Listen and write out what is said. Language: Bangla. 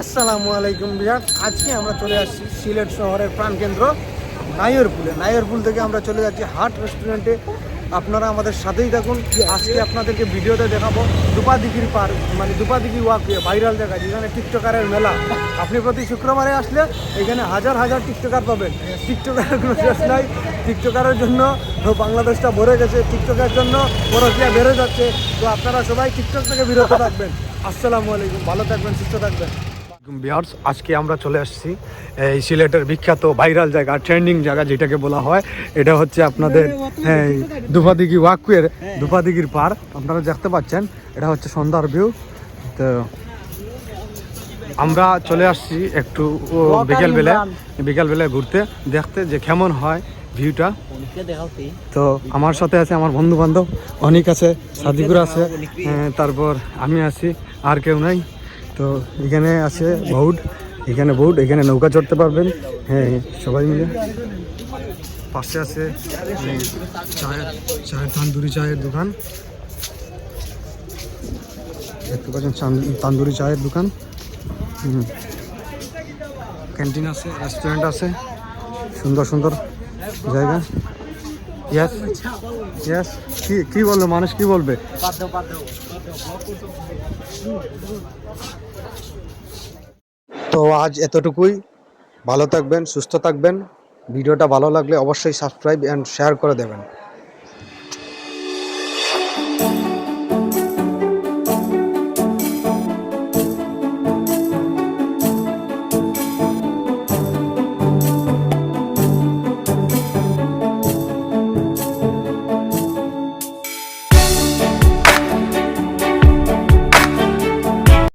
আসসালামু আলাইকুম বিহার। আজকে আমরা চলে আসছি সিলেট শহরের প্রাণকেন্দ্র নাইরপুলে নাইরপুল থেকে আমরা চলে যাচ্ছি হাট রেস্টুরেন্টে। আপনারা আমাদের সাথেই থাকুন। আজকে আপনাদেরকে ভিডিওতে দেখাবো দুপাদিঘির পার্ক মানে দুপাদিঘি ওয়াক ভাইরাল জায়গা যেখানে টিকটকারের মেলা। আপনি প্রতি শুক্রবারে আসলে এখানে হাজার হাজার টিকটকার পাবেন। টিকটকারের কোনো শেষ নাই। টিকটকারের জন্য বাংলাদেশটা ভরে গেছে। টিকটকের জন্য পরকিয়া বেড়ে যাচ্ছে। তো আপনারা সবাই টিকটক থেকে বিরত থাকবেন। আসসালামু আলাইকুম ভালো থাকবেন সুস্থ থাকবেন। বিহার্স আজকে আমরা চলে আসছি এই সিলেটের বিখ্যাত ভাইরাল জায়গা ট্রেন্ডিং জায়গা যেটাকে বলা হয়। এটা হচ্ছে আপনাদের এই দুপাদিঘি ওয়াকুয়ের দুপাদিঘির পার। আপনারা দেখতে পাচ্ছেন এটা হচ্ছে সন্ধ্যার ভিউ তো আমরা চলে আসছি একটু বিকেলবেলা বিকেলবেলায় ঘুরতে। দেখতে যে কেমন হয় ভিউটা। তো আমার সাথে আছে আমার বন্ধু বান্ধব অনেক আছে সাদিকুর আছে হ্যাঁ, তারপর আমি আছি আর কেউ নাই। তো এখানে আছে বউড এখানে বউড এখানে নৌকা চড়তে পারবেন। হ্যাঁ সবাই মিলে। পাশে আছে চায়ের চায়ের তান্দুরি চায়ের দোকান। দেখতে পাচ্ছেন তান্দুরি চায়ের দোকান। হুম। ক্যান্টিন আছে রেস্টুরেন্ট আছে। সুন্দর সুন্দর। জায়গা? ইয়াস ইয়াস কি কি বলল? মানুষ কি বলবে? তো আজ এতটুকুই। ভালো থাকবেন, সুস্থ থাকবেন। ভিডিওটা ভালো লাগলে অবশ্যই সাবস্ক্রাইব অ্যান্ড শেয়ার করে দেবেন।